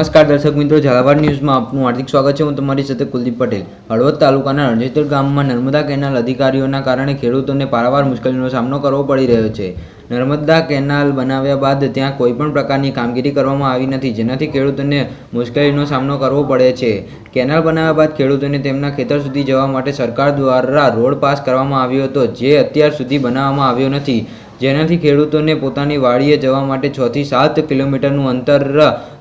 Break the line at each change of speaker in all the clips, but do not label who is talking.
નમસ્કાર દર્શક મિત્રો, ઝાલાવાડ ન્યૂઝમાં આપનું હાર્દિક સ્વાગત છે. હું તમારી સાથે કુલદીપ પટેલ. હળવદ તાલુકાના રણજેતર ગામમાં નર્મદા કેનાલ અધિકારીઓના કારણે ખેડૂતોને પારાવાર મુશ્કેલીનો સામનો કરવો પડી રહ્યો છે. નર્મદા કેનાલ બનાવ્યા બાદ ત્યાં કોઈપણ પ્રકારની કામગીરી કરવામાં આવી નથી. જેનાથી ખેડૂતોને મુશ્કેલીનો સામનો કરવો પડે છે. કેનાલ બનાવ્યા બાદ ખેડૂતોને તેમના ખેતર સુધી જવા માટે સરકાર દ્વારા રોડ પાસ કરવામાં આવ્યો હતો, જે અત્યાર સુધી બનાવવામાં આવ્યો નથી. જેનાથી ખેડૂતોને પોતાની વાડીએ જવા માટે છ થી સાત કિલોમીટરનું અંતર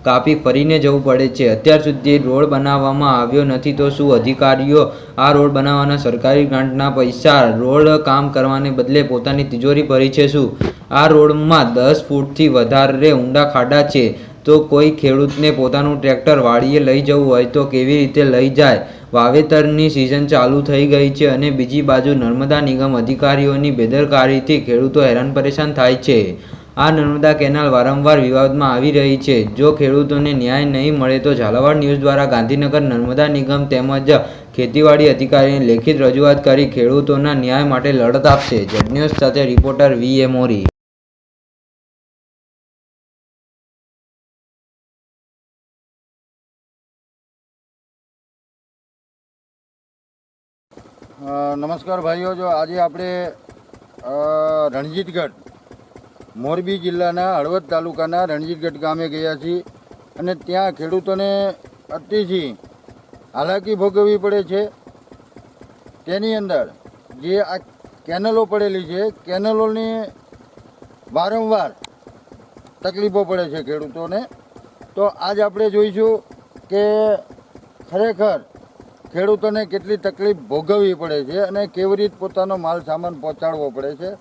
કાપી ફરીને જવું પડે છે. અત્યાર સુધી રોડ બનાવવામાં આવ્યો નથી તો શું અધિકારીઓ આ રોડ બનાવવાના સરકારી ગ્રાન્ટના પૈસા રોડ કામ કરવાને બદલે પોતાની તિજોરી ભરી છે શું? આ રોડમાં દસ ફૂટથી વધારે ઊંડા ખાડા છે. તો કોઈ ખેડૂતને પોતાનું ટ્રેક્ટર વાડીએ લઈ જવું હોય તો કેવી રીતે લઈ જાય? વાવેતરની સિઝન ચાલુ થઈ ગઈ છે અને બીજી બાજુ નર્મદા નિગમ અધિકારીઓની બેદરકારીથી ખેડૂતો હેરાન પરેશાન થાય છે. આ નર્મદા કેનાલ વારંવાર વિવાદમાં આવી રહી છે. જો ખેડૂતોને ન્યાય નહીં મળે તો ઝાલાવાડ ન્યૂઝ દ્વારા ગાંધીનગર નર્મદા નિગમ તેમજ ખેતીવાડી અધિકારીને લેખિત રજૂઆત કરી ખેડૂતોના ન્યાય માટે લડત આપશે. જેડ સાથે રિપોર્ટર વી એ મોરી.
નમસ્કાર ભાઈઓ. જો આજે આપણે રણજીતગઢ, મોરબી જિલ્લાના હળવદ તાલુકાના રણજીતગઢ ગામે ગયા છીએ અને ત્યાં ખેડૂતોને અતિથી હાલાકી ભોગવવી પડે છે. તેની અંદર જે આ કેનલો પડેલી છે, કેનલોની વારંવાર તકલીફો પડે છે ખેડૂતોને. તો આજ આપણે જોઈશું કે ખરેખર ખેડૂતોને કેટલી તકલીફ ભોગવવી પડે છે અને કેવી રીતે પોતાનો માલ સામાન પહોંચાડવો પડે છે.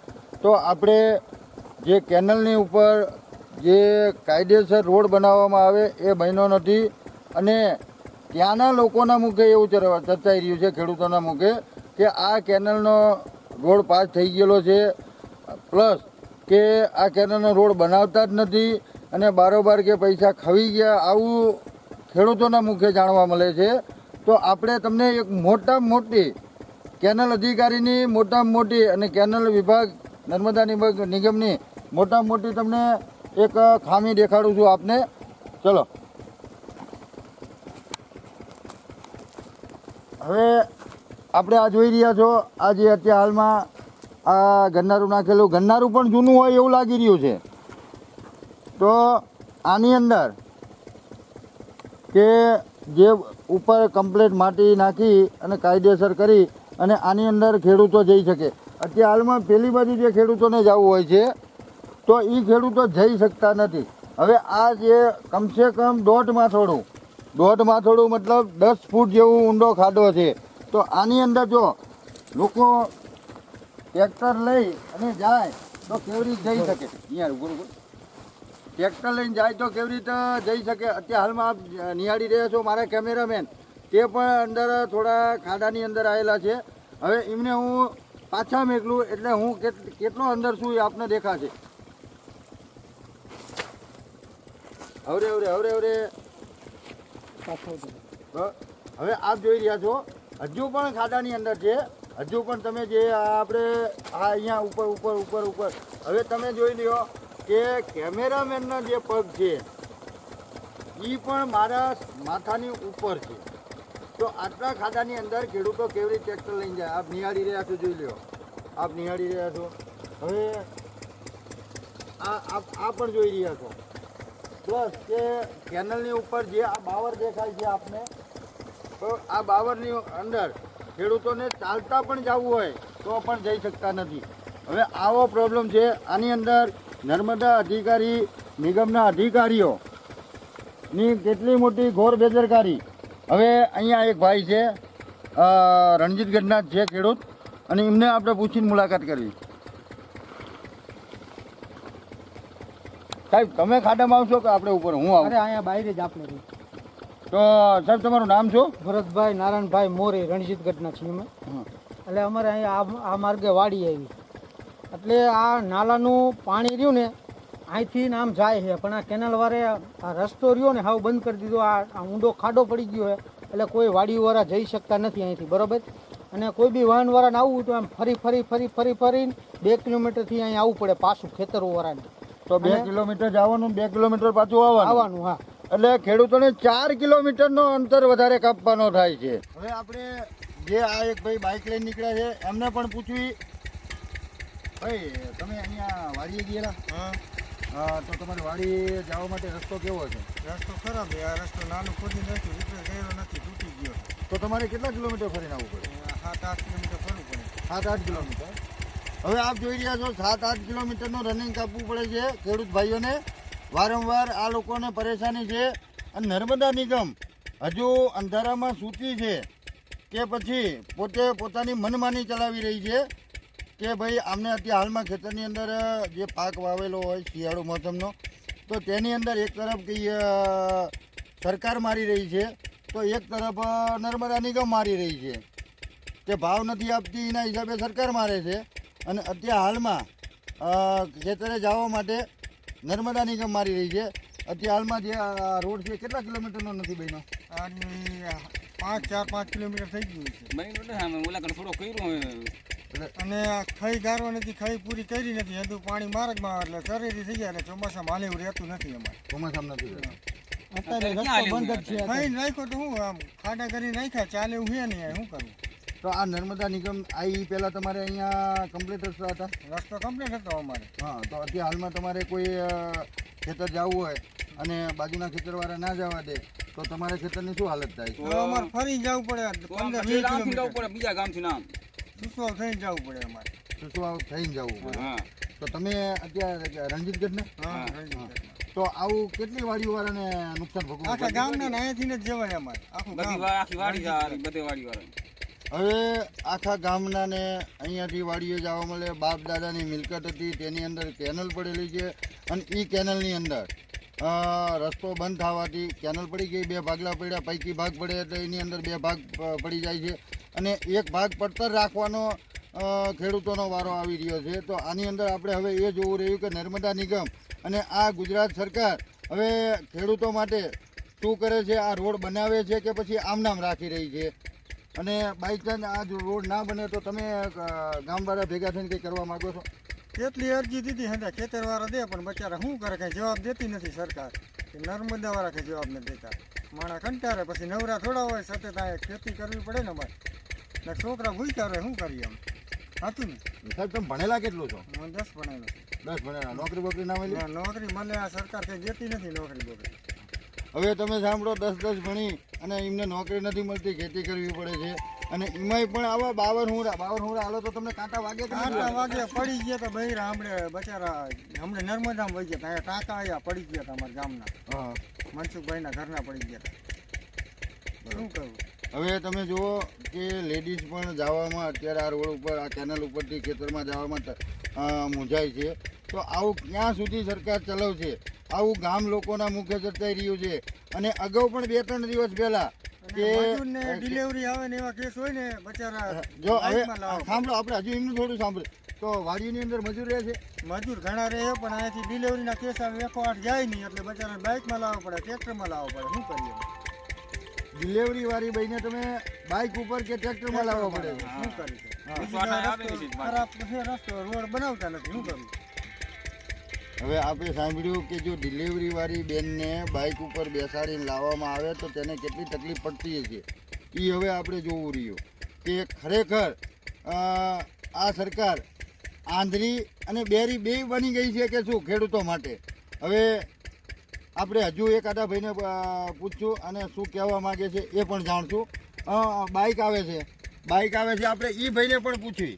તો આપણે જે કેનલની ઉપર જે કાયદેસર રોડ બનાવવામાં આવે એ બન્યો નથી અને ત્યાંના લોકોના મુખે એવું ચર- ચર્ચાઈ રહ્યું છે ખેડૂતોના મુખે કે આ કેનલનો રોડ પાસ થઈ ગયેલો છે. પ્લસ કે આ કેનલનો રોડ બનાવતા જ નથી અને બારોબાર કે પૈસા ખવી ગયા આવું ખેડૂતોના મુખે જાણવા મળે છે. તો આપણે તમને એક મોટામાં મોટી કેનલ અધિકારીની મોટામાં મોટી અને કેનલ વિભાગ, નર્મદા નિગમની મોટામાં મોટી તમને એક ખામી દેખાડું છું આપને. ચલો. હવે આપણે આ જોઈ રહ્યા છો, આ જે અત્યારે હાલમાં આ ગન્નારું નાખેલું, ગન્નારું પણ જૂનું હોય એવું લાગી રહ્યું છે. તો આની અંદર કે જે ઉપર કમ્પ્લેટ માટી નાખી અને કાયદેસર કરી અને આની અંદર ખેડૂતો જઈ શકે. અત્યારે હાલમાં પેલી બાજુ જે ખેડૂતોને જવું હોય છે, તો એ ખેડૂતો જઈ શકતા નથી. હવે આ જે કમસે કમ દોઢ માથોડું દોઢ માથોડું મતલબ દસ ફૂટ જેવું ઊંડો ખાડો છે. તો આની અંદર જો લોકો ટ્રેક્ટર લઈ અને જાય તો કેવી રીતે જઈ શકે? અહીંયા ગુરુ ટ્રેક્ટર લઈને જાય તો કેવી રીતે જઈ શકે? અત્યારે હાલમાં આપ નિહાળી રહ્યા છો મારા કેમેરામેન. તે પણ અંદર થોડા ખાડાની અંદર આવેલા છે. હવે એમને હું પાછા મેકલું એટલે હું કેટ- કેટલો અંદર છું એ આપને દેખાશે. હવરે હવરે હવરે હવરે હવે આપ જોઈ રહ્યા છો, હજુ પણ ખાડાની અંદર છે. હજુ પણ તમે જે આપણે આ અહીંયા ઉપર ઉપર ઉપર ઉપર. હવે તમે જોઈ લ્યો કે કેમેરામેનના જે પગ છે એ પણ મારા માથાની ઉપર છે. તો આટલા ખાડાની અંદર ખેડૂતો કેવી રીતે ટ્રેક્ટર લઈને જાય? આપ નિહાળી રહ્યા છો, જોઈ લો આપ નિહાળી રહ્યા છો. હવે આ, આપ, આ પણ જોઈ રહ્યા છો. પ્લસ કે કેનલની ઉપર જે આ બાવર દેખાય છે આપને, તો આ બાવરની અંદર ખેડૂતોને ચાલતા પણ જવું હોય, તો પણ જઈ શકતા નથી. હવે આવો પ્રોબ્લેમ છે. આની અંદર નર્મદા અધિકારી નિગમના અધિકારીઓ ની કેટલી મોટી ઘોર બેદરકારી. હવે અહીંયા એક ભાઈ છે રણજીત જ છે ખેડૂત અને એમને આપણે પૂછીને મુલાકાત કરવી. સાહેબ તમે ખાડામાં આવશો કે આપણે ઉપર? હું આવું.
અરે અહીંયા બાયરે જ આપણે
તો સાહેબ તમારું નામ શું?
ભરતભાઈ નારાયણભાઈ મોરે રણજીતગઢના છીએ અમે.
હં.
એટલે અમારે અહીંયા આ આ માર્ગે વાડી આવી. એટલે આ નાલાનું પાણી રહ્યું ને અહીંથી નામ આમ જાય છે. પણ આ કેનાલ વાળે આ રસ્તો રહ્યો ને હાવ બંધ કરી દીધો. આ આ ઊંડો ખાડો પડી ગયો છે. એટલે કોઈ વાડીવાળા જઈ શકતા નથી અહીંથી બરાબર? અને કોઈ બી વાહનવાળાને આવવું તો આમ ફરી ફરી ફરી ફરી ફરીને બે કિલોમીટરથી અહીં આવવું પડે પાછું ખેતરવાળાને.
તો બે કિલોમીટર જવાનું બે કિલોમીટર પાછું આવવાનું?
આવવાનું હા.
એટલે ખેડૂતોને ચાર કિલોમીટરનો અંતર વધારે કાપવાનો થાય છે. હવે આપણે જે આ એક ભાઈ બાઇક લઈને નીકળ્યા છે એમને પણ પૂછવી ભાઈ તમે અહીંયા વાડીએ ગયેલા? હા. તો તમારે વાડી જવા માટે રસ્તો કેવો છે?
રસ્તો ખરાબ છે. આ રસ્તો નાનો ખોદી નાખ્યો રિપેર કર્યો નથી તૂટી ગયો
તો તમારે કેટલા કિલોમીટર ફરીને આવવું પડે?
સાત આઠ કિલોમીટર ફરવું પડે.
સાત આઠ કિલોમીટર? હવે આપ જોઈ રહ્યા છો સાત આઠ કિલોમીટરનું રનિંગ કાપવું પડે છે ખેડૂત ભાઈઓને. વારંવાર આ લોકોને પરેશાની છે. અને નર્મદા નિગમ હજુ અંધારામાં સૂતી છે કે પછી પોતે પોતાની મનમાની ચલાવી રહી છે. કે ભાઈ આમને અત્યારે હાલમાં ખેતરની અંદર જે પાક વાવેલો હોય શિયાળુ મોસમનો તો તેની અંદર એક તરફ કઈ સરકાર મારી રહી છે તો એક તરફ નર્મદા નિગમ મારી રહી છે. કે ભાવ નથી આપતી એના હિસાબે સરકાર મારે છે. અને અત્યારે હાલમાં ખેતરે જવા માટે નર્મદા નિગમ મારી રહી છે. અત્યારે હાલમાં જે આ રોડ છે કેટલા કિલોમીટરનો નથી બન્યો?
પાંચ ચાર પાંચ કિલોમીટર થઈ ગયું છે.
થોડો કર્યું
અને ખાઈ ખઈ ગારવા નથી ખાઈ પૂરી કરી નથી હજુ પાણી માર્ગમાં એટલે શરીરી થઈ ગયા એટલે ચોમાસામાં હાલે એવું રહેતું નથી અમારે.
ચોમાસામાં નથી
અત્યારે રસ્તો બંધ જ છે
ખઈ નાખ્યો તો હું આમ ખાડા કરી નાખ્યા ચાલે એવું છે નહીં શું કરવું
તો આ નર્મદા નિગમ આવી પહેલાં તમારે અહીંયા કમ્પ્લીટ રસ્તા હતા?
રસ્તો કમ્પ્લીટ હતો અમારે.
હા તો અત્યારે હાલમાં તમારે કોઈ ખેતર જવું હોય અને બાજુના ખેતરવાળા ના જવા દે તો તમારે ખેતરની શું હાલત થાય?
તો અમારે ફરી જવું પડે પંદર
જવું પડે બીજા ગામથી નામ.
સુસવાલ થઈને જવું પડે અમારે.
તો થઈને જવું પડે.
હા.
તો તમે અત્યારે રણજીતગઢને
હા
હા.
તો આવું કેટલી વાડીઓવાળાને નુકસાન ભોગવવું
આખા? ગામના ને અહીંયાથી જ જવાય અમારે. આખું
બધી આખી વાડી બધે વાડી વાળા
હવે આખા ગામનાને અહીંયાથી વાડીએ જવા મળે. બાપ દાદાની મિલકત હતી તેની અંદર કેનલ પડેલી છે અને એ કેનલની અંદર અ, રસ્તો બંધ થવાથી કેનલ પડી ગઈ બે ભાગલા પડ્યા પૈકી ભાગ પડે એટલે એની અંદર બે ભાગ પડી જાય છે. અને એક ભાગ પડતર રાખવાનો ખેડૂતોનો વારો આવી રહ્યો છે. તો આની અંદર આપણે હવે એ જોવું રહ્યું કે નર્મદા નિગમ અને આ ગુજરાત સરકાર હવે ખેડૂતો માટે શું કરે છે? આ રોડ બનાવે છે કે પછી આમનામ રાખી રહી છે? અને બાય ચાન્સ આ જો રોડ ના બને તો તમે ગામવાળા ભેગા થઈને કંઈ કરવા માંગો છો?
કેટલી અરજી દીધી હતા ખેતરવાળા દે, પણ બચારા શું કરે? કંઈ જવાબ દેતી નથી સરકાર. કે નર્મદા વાળા કંઈ જવાબ નથી દેતા. માણા કંટાળે, પછી નવરા થોડા હોય સાથે ત્યાં ખેતી કરવી પડે ને અમારે ને છોકરા ભૂલ ત્યારે શું કરીએ આમ હતું ને?
સાહેબ તમે ભણેલા કેટલું છો?
હું દસ ભણેલો
દસ ભણેલા. નોકરી બોકરી ના મળી?
નોકરી મને આ સરકાર કઈ દેતી નથી નોકરી બોકરી.
હવે તમે સાંભળો દસ દસ ભણી અને એમને નોકરી નથી મળતી ખેતી કરવી પડે છે. અને એમાંય પણ આવા બાવન હુંરા બાવન હુંરા હાલો તો તમને કાંટા વાગે
કાંટા
વાગે?
પડી ગયા તો બૈરા હમણે બચારા હમણે નર્મદામાં વહી ગયા હતા અહીંયા ટાંકા આયા પડી ગયા હતા અમારા ગામના.
હા.
મનસુખભાઈના ઘરના પડી ગયા હતા શું કરવું
હવે તમે જુઓ કે લેડીઝ પણ જવામાં અત્યારે આ રોડ ઉપર આ કેનલ ઉપરથી ખેતરમાં જવામાં મૂંઝાય છે. તો આવું ક્યાં સુધી સરકાર ચલાવશે? આવું ગામ લોકોના મુખ્ય ચર્ચાઈ રહ્યું છે. અને અગાઉ પણ બે ત્રણ દિવસ પહેલા કે
ડિલિવરી આવે ને એવા કેસ હોય ને બચારા
જો હવે સાંભળો આપણે હજુ એમનું થોડું સાંભળો તો વાડીની અંદર મજૂર રહે છે?
મજૂર ઘણા રહે પણ અહીંયાથી ડિલિવરીના કેસ આવે આઠ જાય નહીં એટલે બચારા બાઇકમાં લાવવા પડે ટ્રેક્ટરમાં લાવવા પડે. શું કરીએ?
ડિલિવરી વાળી બહીને તમે બાઇક ઉપર કે ટ્રેક્ટરમાં લાવવા પડે?
શું કરી ખરાબ છે રસ્તો રોડ બનાવતા નથી. શું કરું
હવે આપણે સાંભળ્યું કે જો ડિલિવરી વાળી બેનને બાઇક ઉપર બેસાડીને લાવવામાં આવે તો તેને કેટલી તકલીફ પડતી હશે? એ હવે આપણે જોવું રહ્યું કે ખરેખર અ, આ સરકાર આંધળી અને બેરી બે બની ગઈ છે કે શું ખેડૂતો માટે? હવે આપણે હજુ એક આદા ભાઈને પૂછશું અને શું કહેવા માગે છે એ પણ જાણશું. બાઇક આવે છે. બાઇક આવે છે આપણે એ ભાઈને પણ પૂછવી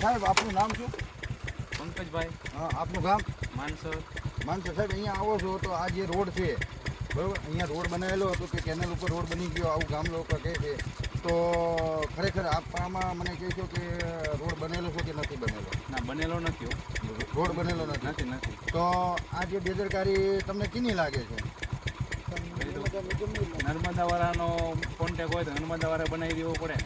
સાહેબ આપનું નામ શું?
પંકજભાઈ.
હા આપનું ગામ?
માનસર.
માનસર. સાહેબ અહીંયા આવો છો તો આ જે રોડ છે બરાબર? અહીંયા રોડ બનાવેલો હતો કે કેનલ ઉપર રોડ બની ગયો આવું ગામ લોકો કહે છે. તો ખરેખર આપવામાં મને મને કહેશો કે રોડ બનેલો છે કે નથી બનેલો?
ના બનેલો નથી.
રોડ બનેલો નથી?
નથી
તો આ જે બેદરકારી તમને કેની લાગે છે?
નર્મદાવાળાનો કોન્ટેક હોય તો નર્મદાવાળા બનાવી દેવો પડે.